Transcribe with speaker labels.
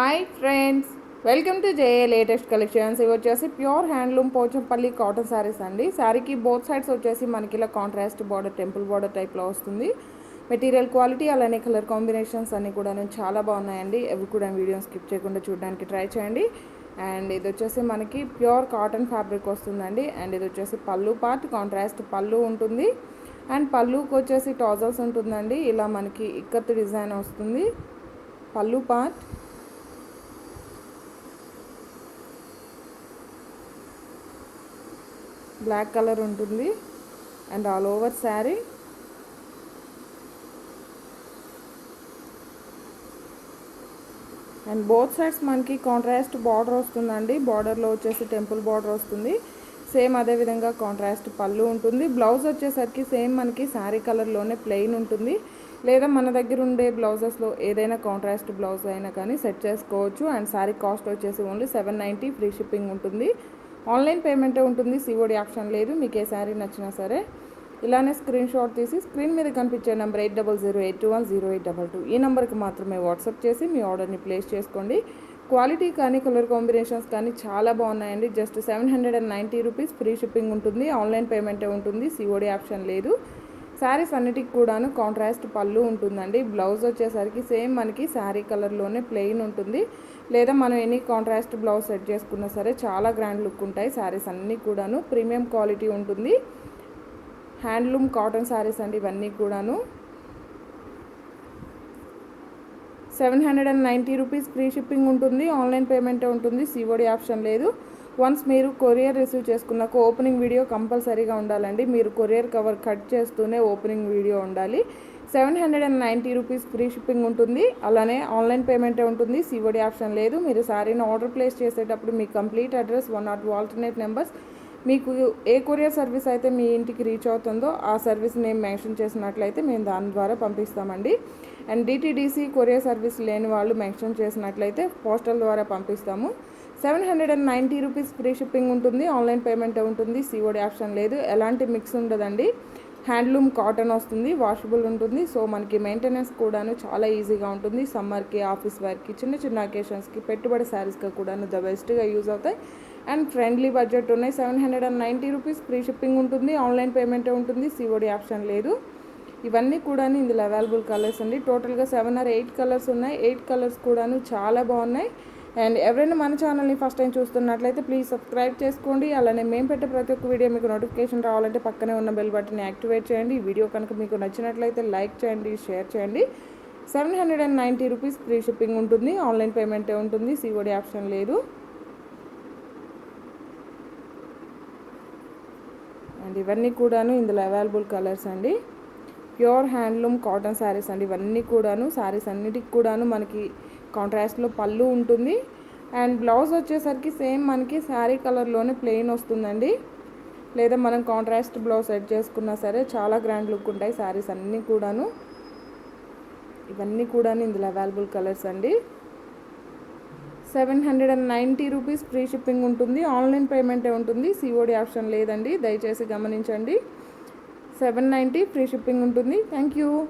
Speaker 1: Hi friends welcome to J A latest collections ఇవి వచ్చేసి pure handloom Pochampally cotton saris అండి. శారీకి both sides వచ్చేసి మనకి ఇలా కాంట్రాస్ట్ బార్డర్ టెంపుల్ బార్డర్ టైప్లో వస్తుంది. మెటీరియల్ క్వాలిటీ అలానే కలర్ కాంబినేషన్స్ అన్నీ కూడా చాలా బాగున్నాయండి. అవి కూడా వీడియో స్కిప్ చేయకుండా చూడడానికి ట్రై చేయండి. అండ్ ఇది వచ్చేసి మనకి ప్యూర్ కాటన్ ఫ్యాబ్రిక్ వస్తుందండి. అండ్ ఇది వచ్చేసి పళ్ళు పార్ట్ కాంట్రాస్ట్ పళ్ళు ఉంటుంది. అండ్ పళ్ళుకి వచ్చేసి టాజల్స్ ఉంటుందండి. ఇలా మనకి ఇక్కత్ డిజైన్ వస్తుంది. పళ్ళు పార్ట్ బ్లాక్ కలర్ ఉంటుంది. And all over sari and both sides మనకి కాంట్రాస్ట్ బార్డర్ వస్తుందండి. బార్డర్లో వచ్చేసి టెంపుల్ బార్డర్ వస్తుంది. సేమ్ అదే విధంగా కాంట్రాస్ట్ పళ్ళు ఉంటుంది. బ్లౌజ్ వచ్చేసరికి సేమ్ మనకి శారీ కలర్లోనే ప్లెయిన్ ఉంటుంది. లేదా మన దగ్గర ఉండే బ్లౌజెస్లో ఏదైనా కాంట్రాస్ట్ బ్లౌజ్ అయినా కానీ సెట్ చేసుకోవచ్చు. అండ్ శారీ కాస్ట్ వచ్చేసి only seven ninety free shipping ఉంటుంది. ఆన్లైన్ పేమెంటే ఉంటుంది సిఓడి ఆప్షన్ లేదు మీకు ఏ శారీ నచ్చినా సరే. ఇలానే స్క్రీన్ షాట్ తీసి స్క్రీన్ మీద కనిపించే number eight double zero eight two one zero eight double two. ఈ నెంబర్కి మాత్రమే వాట్సాప్ చేసి మీ ఆర్డర్ని ప్లేస్ చేసుకోండి. క్వాలిటీ కానీ కలర్ కాంబినేషన్స్ కానీ చాలా బాగున్నాయండి. Just seven hundred and ninety rupees free shipping ఉంటుంది ఆన్లైన్ పేమెంటే ఉంటుంది సిఓడి ఆప్షన్ లేదు. శారీస్ అన్నిటికి కూడాను కాంట్రాస్ట్ పళ్ళు ఉంటుందండి. బ్లౌజ్ వచ్చేసరికి సేమ్ మనకి శారీ కలర్లోనే ప్లెయిన్ ఉంటుంది. లేదా మనం ఎనీ కాంట్రాస్ట్ బ్లౌజ్ సెట్ చేసుకున్నా సరే చాలా గ్రాండ్ లుక్ ఉంటాయి. శారీస్ అన్నీ కూడాను ప్రీమియం క్వాలిటీ ఉంటుంది. హ్యాండ్లూమ్ కాటన్ శారీస్ అండి ఇవన్నీ కూడాను. Seven hundred and ninety rupees free shipping ఉంటుంది. ఆన్లైన్ పేమెంటే ఉంటుంది. సిఓడి ఆప్షన్ లేదు. వన్స్ మీరు కొరియర్ రిసీవ్ చేసుకున్నాక ఓపెనింగ్ వీడియో కంపల్సరీగా ఉండాలండి. మీరు కొరియర్ కవర్ కట్ చేస్తూనే ఓపెనింగ్ వీడియో ఉండాలి. Seven hundred and ninety rupees free shipping ఉంటుంది. అలానే ఆన్లైన్ పేమెంటే ఉంటుంది. సిఓడి ఆప్షన్ లేదు. మీరు శారీని ఆర్డర్ ప్లేస్ చేసేటప్పుడు మీ complete address one not alternate numbers. మీకు ఏ కొరియర్ సర్వీస్ అయితే మీ ఇంటికి రీచ్ అవుతుందో ఆ సర్వీస్ నేమ్ మెన్షన్ చేసినట్లయితే మేము దాని ద్వారా పంపిస్తామండి. అండ్ డిటీడీసీ కొరియర్ సర్వీస్ లేని వాళ్ళు మెన్షన్ చేసినట్లయితే పోస్టల్ ద్వారా పంపిస్తాము. Seven hundred and ninety rupees free shipping ఉంటుంది ఆన్లైన్ పేమెంట్ ఉంటుంది సిఓడి ఆప్షన్ లేదు ఎలాంటి మిక్స్ ఉండదండి. హ్యాండ్లూమ్ కాటన్ వస్తుంది వాషబుల్ ఉంటుంది సో మనకి మెయింటెనెన్స్ కూడాను చాలా ఈజీగా ఉంటుంది. సమ్మర్కి ఆఫీస్ వేర్కి చిన్న చిన్న అకేషన్స్కి పెట్టుబడి శారీస్గా కూడాను ద బెస్ట్గా యూజ్ అవుతాయి. అండ్ ఫ్రెండ్లీ బడ్జెట్ ఉన్నాయి seven hundred and ninety rupees free shipping ఉంటుంది ఆన్లైన్ పేమెంటే ఉంటుంది సిఓడి ఆప్షన్ లేదు. ఇవన్నీ కూడా ఇందులో అవైలబుల్ కలర్స్ అండి. టోటల్గా సెవెన్ ఆర్ ఎయిట్ కలర్స్ ఉన్నాయి. ఎయిట్ కలర్స్ కూడాను చాలా బాగున్నాయి. అండ్ ఎవరైనా మన ఛానల్ని ఫస్ట్ టైం చూస్తున్నట్లయితే ప్లీజ్ సబ్స్క్రైబ్ చేసుకోండి. అలానే మేము పెట్టే ప్రతి ఒక్క వీడియో మీకు నోటిఫికేషన్ రావాలంటే పక్కనే ఉన్న బెల్ బటన్ని యాక్టివేట్ చేయండి. ఈ వీడియో కనుక మీకు నచ్చినట్లయితే లైక్ చేయండి షేర్ చేయండి. Seven hundred and ninety rupees free shipping ఉంటుంది. ఆన్లైన్ పేమెంటే ఉంటుంది. సిఓడి ఆప్షన్ లేదు. అండ్ ఇవన్నీ కూడాను ఇందులో అవైలబుల్ కలర్స్ అండి. ప్యూర్ హ్యాండ్లూమ్ కాటన్ శారీస్ అండి. ఇవన్నీ కూడాను శారీస్ అన్నిటికి కూడాను మనకి కాంట్రాస్ట్లో పళ్ళు ఉంటుంది. అండ్ బ్లౌజ్ వచ్చేసరికి సేమ్ మనకి శారీ కలర్లోనే ప్లెయిన్ వస్తుందండి. లేదా మనం కాంట్రాస్ట్ బ్లౌజ్ సెట్ చేసుకున్నా సరే చాలా గ్రాండ్ లుక్ ఉంటాయి శారీస్ అన్నీ కూడాను. ఇవన్నీ కూడాను ఇందులో అవైలబుల్ కలర్స్ అండి. Seven hundred and ninety rupees free shipping ఉంటుంది. ఆన్లైన్ పేమెంటే ఉంటుంది. సిఓడి ఆప్షన్ లేదండి. దయచేసి గమనించండి. సెవెన్ నైంటీ ఫ్రీ షిప్పింగ్ ఉంటుంది. Thank you.